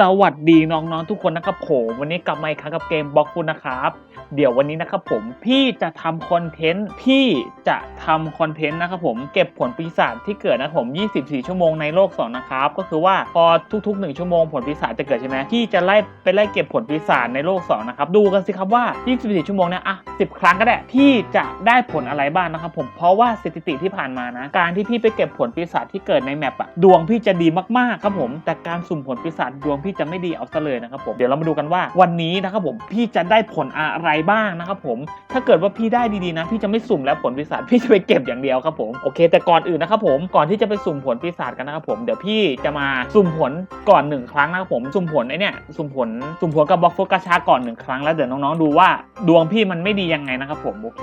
สวัสดีน้องๆทุกคนนะครับผมวันนี้กลับมาอีกครั้งกับเกมบล็อกฟุตนะครับ เดี๋ยววันนี้นะครับผมพี่จะทำคอนเทนต์พี่จะทำคอนเทนต์นะครับผมเก็บผลปีศาจที่เกิดนะครับผม 24 ชั่วโมงในโลก2นะครับก็คือว่าพอทุกๆ 1 ชั่วโมงผลปีศาจจะเกิดใช่ไหมพี่จะไล่ไปไล่เก็บผลปีศาจในโลก2นะครับดูกันสิครับว่า 24 ชั่วโมงเนี่ยอะ10 ครั้งก็ได้พี่จะได้ผลอะไรบ้างนะครับผมเพราะว่าสถิติที่ผ่านมานะการที่พี่ไปเก็บผลปีศาจที่เกิดในแมปอะดวงพี่จะดีมากๆครับผมแต่การสุ่มผลปีศาจดวงพี่จะไม่ดีเอาซะเลยนะครับผมเดี๋ยวเรามาดูกันว่าวันนี้นะครับผมพี่จะได้ผลอะไรบ้างนะครับผมถ้าเกิดว่าพี่ได้ดีๆนะพี่จะไม่สุ่มแล้วผลปีศาจพี่จะไปเก็บอย่างเดียวครับผมโอเค แต่ก่อนอื่นนะครับผมก่อนที่จะไปสุ่มผลปีศาจกันนะครับผมเดี๋ยวพี่จะมาสุ่มผลก่อนหนึ่งครั้งนะครับผมสุ่มผลไอเนี่ยสุ่มผลสุ่มผลกับบล็อกโฟกัสชาก่อนหนึ่งครั้งแล้วเดี๋ยวน้องๆดูว่าดวงพี่มันไม่ดียังไงนะครับผมโอเค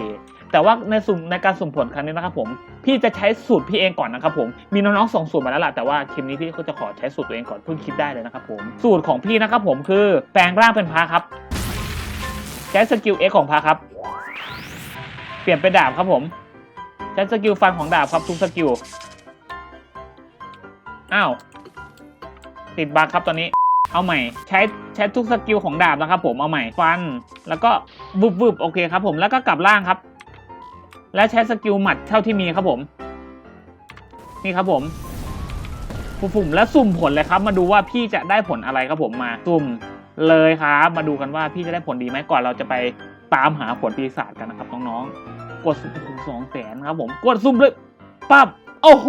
แต่ว่าในสุ่มในการสุ่มผลครั้งนี้นะครับผมพี่จะใช้สูตรพี่เองก่อนนะครับผมมีน้องๆส่งสูตรมาแล้วล่ะแต่ว่าคลิปนี้พี่ก็จะขอใช้สูตรตัวเองก่อนเพิ่งคิดได้เลยนะครับผมสูตรของพี่นะครับผมคือแปลงร่างเป็นพระครับใช้สกิล X ของพระครับ เปลี่ยนเป็นดาบครับผมใช้สกิลฟันของดาบครับทุกสกิลอ้าวติดบั๊กครับตอนนี้เอาใหม่ใช้ใช้ทุกสกิลของดาบนะครับผมเอาใหม่ฟัน แล้วก็วึบวึบโอเคครับผมแล้วก็กลับล่างครับ และใช้สกิลหมัดเท่าที่มีครับผม นี่ครับผมฝุ่มและสุ่มผลเลยครับ มาดูว่าพี่จะได้ผลอะไรครับผมมาสุ่มเลยครับ มาดูกันว่าพี่จะได้ผลดีไหมก่อนเราจะไปตามหาผลปีศาจกันนะครับน้องๆกดสุ่มสองแสนครับผมกดสุ่มเลยปั๊บ โอ้โห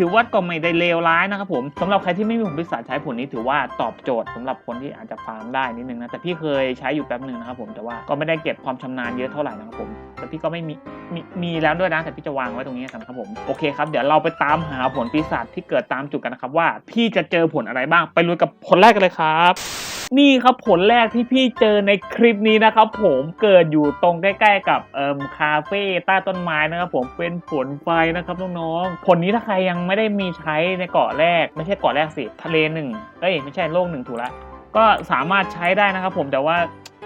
ถือว่าก็ไม่ได้เลวร้ายนะครับผมสำหรับใครที่ไม่มีผลปีศาใช้ผลนี้ถือว่าตอบโจทย์สำหรับคนที่อาจจะฟาร์มได้นิดนึงนะ แต่พี่เคยใช้อยู่แป๊บหนึ่งนะครับผมแต่ว่าก็ไม่ได้เก็บความชำนาญเยอะเท่าไหร่นะครับผม แต่พี่ก็ไม่มีมีมีแล้วด้วยนะ แต่พี่จะวางไว้ตรงนี้กันครับผม โอเคครับ เดี๋ยวเราไปตามหาผลปีศาจที่เกิดตามจุดกันนะครับว่า พี่จะเจอผลอะไรบ้าง ไปลุยกับผลแรกกันเลยครับ นี่ครับผลแรกที่พี่เจอในคลิปนี้นะครับผมเกิดอยู่ตรงใกล้ ๆ กับเอ่มคาเฟ่ใต้ต้นไม้นะครับผมเป็นผลไฟนะครับน้องๆผลนี้ถ้าใครยังไม่ได้มีใช้ในเกาะแรก ไม่ใช่เกาะแรกสิทะเลหนึ่งเอ้ยไม่ใช่โลกหนึ่งถูกละก็สามารถใช้ได้นะครับผมแต่ว่า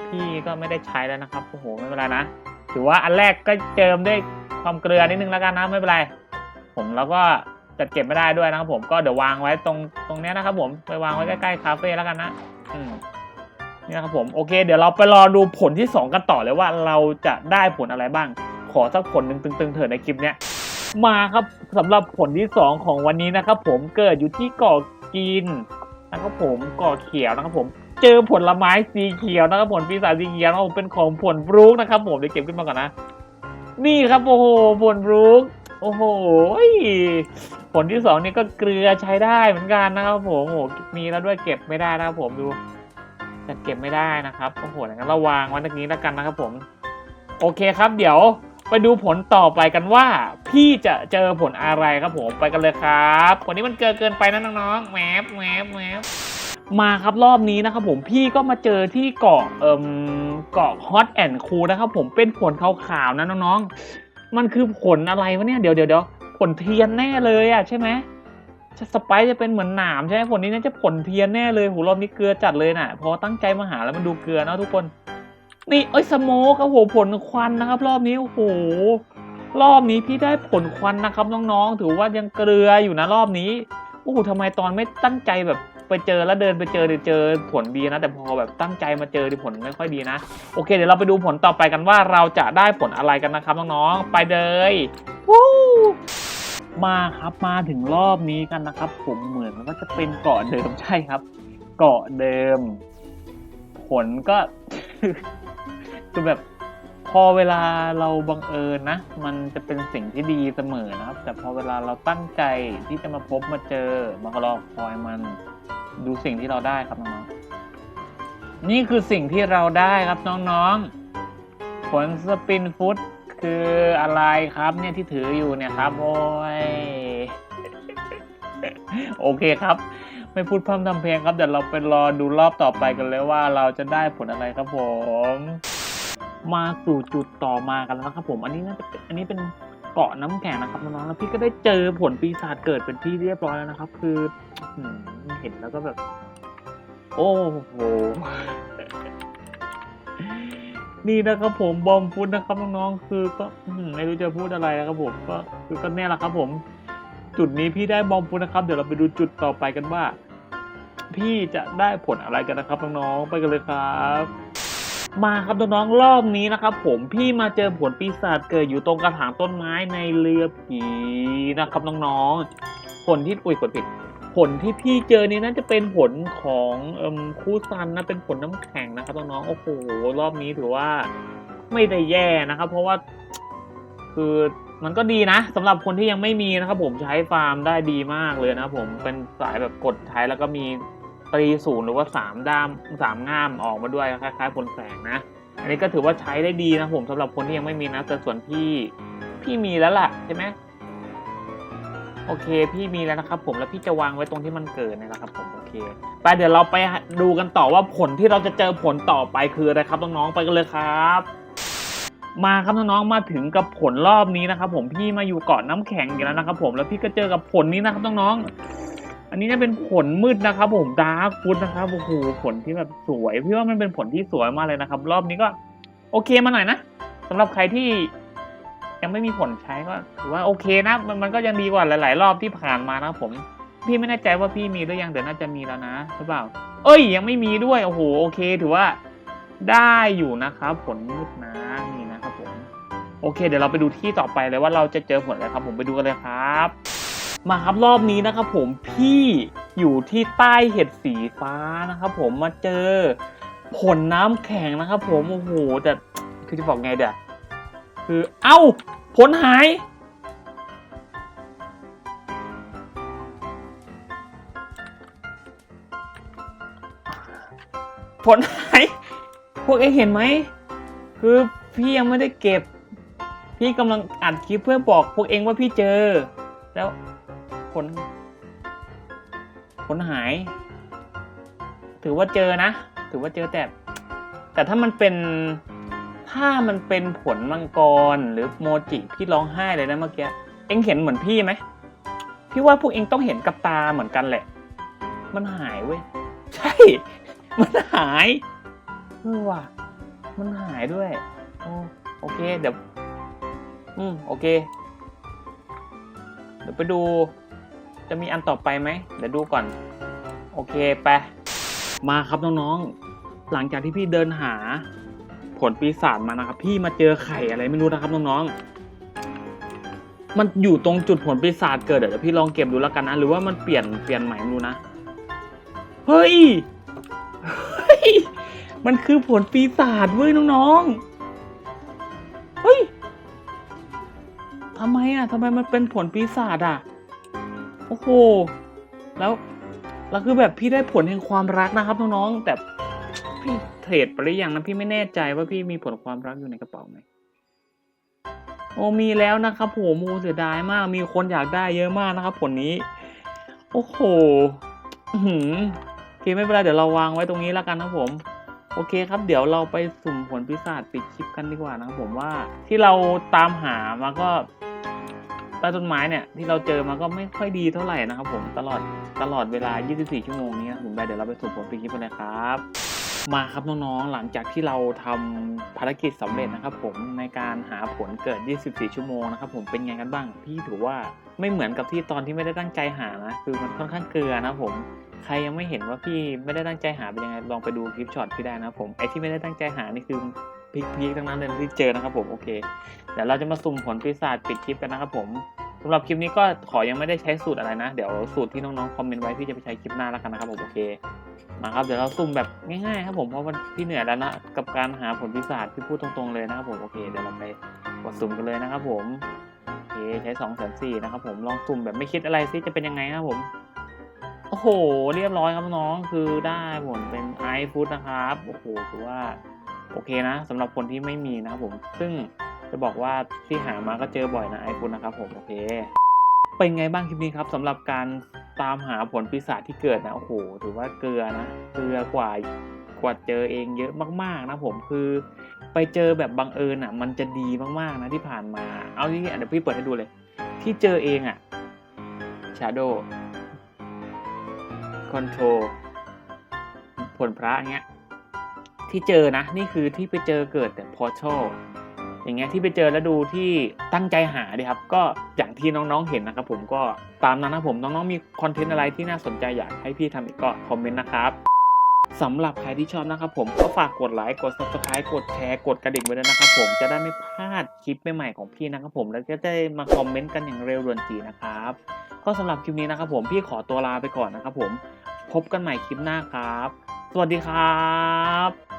พี่ก็ไม่ได้ใช้แล้วนะครับโอ้โหไม่เป็นไรนะถือว่าอันแรกก็เจิมด้วยความเกลือนิดนึงแล้วกันนะไม่เป็นไร ผมแล้วก็จัดเก็บไม่ได้ด้วยนะครับผมก็เดี๋ยววางไว้ตรงตรงนี้นะครับผมไปวางไว้ใกล้ๆคาเฟ่แล้วกันนะ นี่นะครับผมโอเค เดี๋ยวเราไปรอดูผลที่ 2 กันต่อเลยว่าเราจะได้ผลอะไรบ้าง ขอสักผลหนึ่งตึงๆเถิดในคลิปเนี้ยมาครับสำหรับผลที่ 2 ของวันนี้นะครับผมเกิดอยู่ที่เกาะกินนะครับผมเกาะเขียวนะครับผมเจอผลไม้สีเขียวนะครับผลปีศาจสีเขียวนะครับผมเป็นของผลบรูกนะครับผมเดี๋ยวเก็บขึ้นมาก่อนนะ นี่ครับโอ้โหผลบรูก โอ้โห ผลที่สองนี่ก็เกลือใช้ได้เหมือนกันนะครับผมโอ้โหมีแล้วด้วยเก็บไม่ได้นะครับผมดูแต่เก็บไม่ได้นะครับโอ้โหงั้นราวางไว้ตรงนี้แล้วกันนะครับผม โอเคครับ เดี๋ยวไปดูผลต่อไปกันว่า พี่จะเจอผลอะไรครับผมไปกันเลยครับผลนี้มันเกินเกินไปนะน้องๆแหมบแหมบแหมบมาครับรอบนี้นะครับผมพี่ก็มาเจอที่เกาะเอ่มเกาะฮอตแอนด์คูนะครับผมเป็นผลขาวๆนะน้องๆ มันคือผลอะไรวะเนี่ยเดี๋ยวเดี๋ยวเดี๋ยวผลเทียนแน่เลยอะใช่ไหมสไปจะเป็นเหมือนหนามใช่ไหมผลนี้น่าจะผลเทียนแน่เลยโหรอบนี้เกลือจัดเลยน่ะพอตั้งใจมาหาแล้วมันดูเกลือนะทุกคน นี่เอ้ยสโมกครับโหผลควันนะครับ รอบนี้โอ้โหรอบนี้พี่ได้ผลควันนะครับน้องๆ ถือว่ายังเกลืออยู่นะรอบนี้โอ้โหทำไมตอนไม่ตั้งใจแบบ ไปเจอแล้วเดินไปเจอเดี๋ยวเจอผลดีนะ แต่พอแบบตั้งใจมาเจอที่ผลไม่ค่อยดีนะ โอเค เดี๋ยวเราไปดูผลต่อไปกันว่าเราจะได้ผลอะไรกันนะครับน้องๆไปเลยวู้มาครับมาถึงรอบนี้กันนะครับ ผมเหมือนว่าจะเป็นเกาะเดิมใช่ครับ เกาะเดิม ผลก็คือแบบพอเวลาเราบังเอิญนะ มันจะเป็นสิ่งที่ดีเสมอนะครับ แต่พอเวลาเราตั้งใจที่จะมาพบมาเจอมารอคอยมัน ดูสิ่งที่เราได้ครับน้องๆนี่คือสิ่งที่เราได้ครับน้องๆ ผลสปินฟุตคืออะไรครับเนี่ยที่ถืออยู่เนี่ยครับ โอ้ย โอเคครับ ไม่พูดพร่ำทำเพลงครับ เดี๋ยวเราไปรอดูรอบต่อไปกันเลยว่าเราจะได้ผลอะไรครับผม มาสู่จุดต่อมากันแล้วครับผม อันนี้น่าจะเป็นอันนี้เป็น เกาะน้ำแข็งนะครับน้องๆแล้วพี่ก็ได้เจอผลปีศาจเกิดเป็นที่เรียบร้อยแล้วนะครับ คืออเห็นแล้วก็แบบ โอ้โหนี่นะครับผมบอมฟุตนะครับน้องๆคือก็ไม่รู้จะพูดอะไรนะครับผมก็คือก็เนี่ยแหละครับ ผม จุดนี้พี่ได้บอมฟุตนะครับ เดี๋ยวเราไปดูจุดต่อไปกันว่า พี่จะได้ผลอะไรกันนะครับน้องๆไปกันเลยครับ มาครับน้องๆรอบนี้นะครับ ผมพี่มาเจอผลปีศาจเกิดอยู่ตรงกระถางต้นไม้ในเรือผีนะครับน้องๆผลที่อุ้ยกดผิด ผลที่พี่เจอนี้น่าจะเป็นผลของอคูซันนะเป็นผลน้ำแข็งนะครับน้องๆโอ้โหรอบนี้ถือว่าไม่ได้แย่นะครับ เพราะว่าคือมันก็ดีนะสำหรับคนที่ยังไม่มีนะครับ ผมใช้ฟาร์มได้ดีมากเลยนะครับผมเป็นสายแบบกดใช้แล้วก็มี ตรีศูนย์หรือว่าสามด้ามสามง่ามออกมาด้วยคล้ายๆผลแสงนะ อันนี้ก็ถือว่าใช้ได้ดีนะผมสำหรับคนที่ยังไม่มีนะแต่ส่วนพี่พี่มีแล้วล่ะใช่ไหมโอเค พี่มีแล้วนะครับ ผมแล้วพี่จะวางไว้ตรงที่มันเกิดนะครับ ผมโอเคไปเดี๋ยวเราไปดูกันต่อว่าผลที่เราจะเจอผลต่อไปคืออะไรครับน้องๆไปกันเลยครับมาครับน้องๆมาถึงกับผลรอบนี้นะครับ ผมพี่มาอยู่เกาะน้ำแข็งอย่แล้วนะครับ ผมแล้วพี่ก็เจอกับผลนี้นะครับน้องๆ อันนี้จะเป็นผลมืดนะครับ ผมดาร์กฟุตนะครับโอ้โหผลที่แบบสวยพี่ว่ามันเป็นผลที่สวยมากเลยนะครับ รอบนี้ก็โอเคมาหน่อยนะสำหรับใครที่ยังไม่มีผลใช้ก็ถือว่าโอเคนะมันมันก็ยังดีกว่าหลาย ๆ รอบที่ผ่านมานะครับผม พี่ไม่แน่ใจว่าพี่มีหรือยังเดี๋ยวน่าจะมีแล้วนะหรือเปล่า เอ้ย ยังไม่มีด้วยโอ้โหโอเค ถือว่าได้อยู่นะครับ ผลมืดนะนี่นะครับผมโอเค เดี๋ยวเราไปดูที่ต่อไปเลยว่าเราจะเจอผลอะไรครับ ผมไปดูกันเลยครับ มาครับรอบนี้นะครับผมพี่อยู่ที่ใต้เห็ดสีฟ้านะครับผมมาเจอผลน้ำแข็งนะครับผมโอ้โหแต่คือจะบอกไงเดี๋ยคือเอ้าผลหาย ผลหาย พวกเองเห็นไหม คือพี่ยังไม่ได้เก็บ พี่กำลังอัดคลิปเพื่อบอกพวกเองว่าพี่เจอ แล้ว ผลผลหาย ถือว่าเจอนะ ถือว่าเจอแต่ แต่ถ้ามันเป็น ถ้ามันเป็นผลมังกรหรือโมจิพี่ร้องไห้เลยนะเมื่อกี้ เอ็งเห็นเหมือนพี่ไหม พี่ว่าพวกเอ็งต้องเห็นกับตาเหมือนกันแหละ มันหายเว้ย ใช่ มันหายเออว่ะ มันหายด้วย โอโอเค เดี๋ยว อืม โอเค เดี๋ยวไปดู จะมีอันต่อไปไหมเดี๋ยวดูก่อน โอเคไปมาครับน้องๆ หลังจากที่พี่เดินหา ผลปีศาจมานะครับ พี่มาเจอไข่อะไรไม่รู้นะครับน้องๆ มันอยู่ตรงจุดผลปีศาจเกิดเดี๋ยวพี่ลองเก็บดูแล้วกันนะ หรือว่ามันเปลี่ยนเปลี่ยนใหม่ไม่รู้นะ เฮ้ยเฮ้ยมันคือผลปีศาจเว้ยน้องๆ เฮ้ยทำไมอะทำไมมันเป็นผลปีศาจอะ อ้โห แล้ว แล้วคือแบบพี่ได้ผลแห่งความรักนะครับน้องๆ แต่พี่เทรดไปหรือยังนะพี่ไม่แน่ใจว่าพี่มีผลความรักอยู่ในกระเป๋าไหมโอ้มีแล้วนะครับผมโอ้เสียดายมาก มีคนอยากได้เยอะมากนะครับผลนี้ โอ้โหหือโอเคไม่เป็นไรเดี๋ยวเราวางไว้ตรงนี้แล้วกันนะผม โอเคครับ เดี๋ยวเราไปสุ่มผลปีศาจปิดคลิปกันดีกว่านะครับผมว่าที่เราตามหามาก็ ต้ต้นไม้เนี่ยที่เราเจอมาก็ไม่ค่อยดีเท่าไหร่นะครับผมตลอดตลอดเวลา 24 ชั่วโมงนี้นะผมไปเดี๋ยวเราไปสุ่มผลปิดคลิปกันเลยครับ มาครับน้องๆหลังจากที่เราทำภารกิจสำเร็จนะครับ ผมในการหาผลเกิด 24 ชั่วโมงนะครับผมเป็นไงกันบ้างพี่ถือว่าไม่เหมือนกับที่ตอนที่ไม่ได้ตั้งใจหานะคือมันค่อนข้างเกลือนะครับผมใครยังไม่เห็นว่าพี่ไม่ได้ตั้งใจหาเป็นยังไงลองไปดูคลิปช็อตพี่ได้นะครับผมไอที่ไม่ได้ตั้งใจหานี่คือพีคๆทั้งนั้นเลยที่เจอนะครับผมโอเคเดี๋ยวเราจะมาสุ่มผลปีศาจปิดคลิปกันนะครับผม สำหรับคลิปนี้ก็ขอยังไม่ได้ใช้สูตรอะไรนะ เดี๋ยวสูตรที่น้องๆคอมเมนต์ไว้พี่จะไปใช้คลิปหน้าแล้วกันนะครับผมโอเคมาครับเดี๋ยวเราสุ่มแบบง่ายๆครับผมเพราะว่าพี่เหนื่อยแล้วนะกับการหาผลปีศาจพี่พูดตรงๆเลยนะครับผมโอเคเดี๋ยวเราไปกดสุ่มกันเลยนะครับผมโอเคใช้สองแสนสี่นะครับผมลองสุ่มแบบไม่คิดอะไรซิจะเป็นยังไงครับผมโอ้โห เรียบร้อยครับน้องคือได้ผลเป็นไอฟุตนะครับโอ้โหถือว่าโอเคนะสำหรับคนที่ไม่มีนะครับผมซึ่ง จะบอกว่าที่หามาก็เจอบ่อยนะไอฟุตนะครับผมโอเค เป็นไงบ้างคลิปนี้ครับสำหรับการตามหาผลปีศาจที่เกิดนะโอ้โหถือว่าเกลือนะเกลือกว่ากว่าเจอเองเยอะมาก ๆ นะผมคือ ไปเจอแบบบังเอิญอะ มันจะดีมากๆนะที่ผ่านมา เอาที่เดี๋ยวพี่เปิดให้ดูเลย ที่เจอเองอะ Shadow Control ผลพระเงี้ยที่เจอนะ นี่คือที่ไปเจอเกิดแต่ Portal อย่างเงี้ยที่ไปเจอแล้วดูที่ตั้งใจหาดีครับ ก็อย่างที่น้องๆเห็นนะครับผมก็ตามนั้นนะครับผมน้องๆมีคอนเทนต์อะไรที่น่าสนใจอยากให้พี่ทำอีกก็คอมเมนต์นะครับสำหรับใครที่ชอบนะครับผมก็ฝากกดไลค์กด subscribe กดแชร์กดกระดิ่งไว้ด้วยนะครับผมจะได้ไม่พลาดคลิปใหม่ๆของพี่นะครับผมแล้วก็ได้มาคอมเมนต์กันอย่างเร็วด่วนจีนะครับก็สำหรับคลิปนี้นะครับผมพี่ขอตัวลาไปก่อนนะครับผมพบกันใหม่คลิปหน้าครับ สวัสดีครับ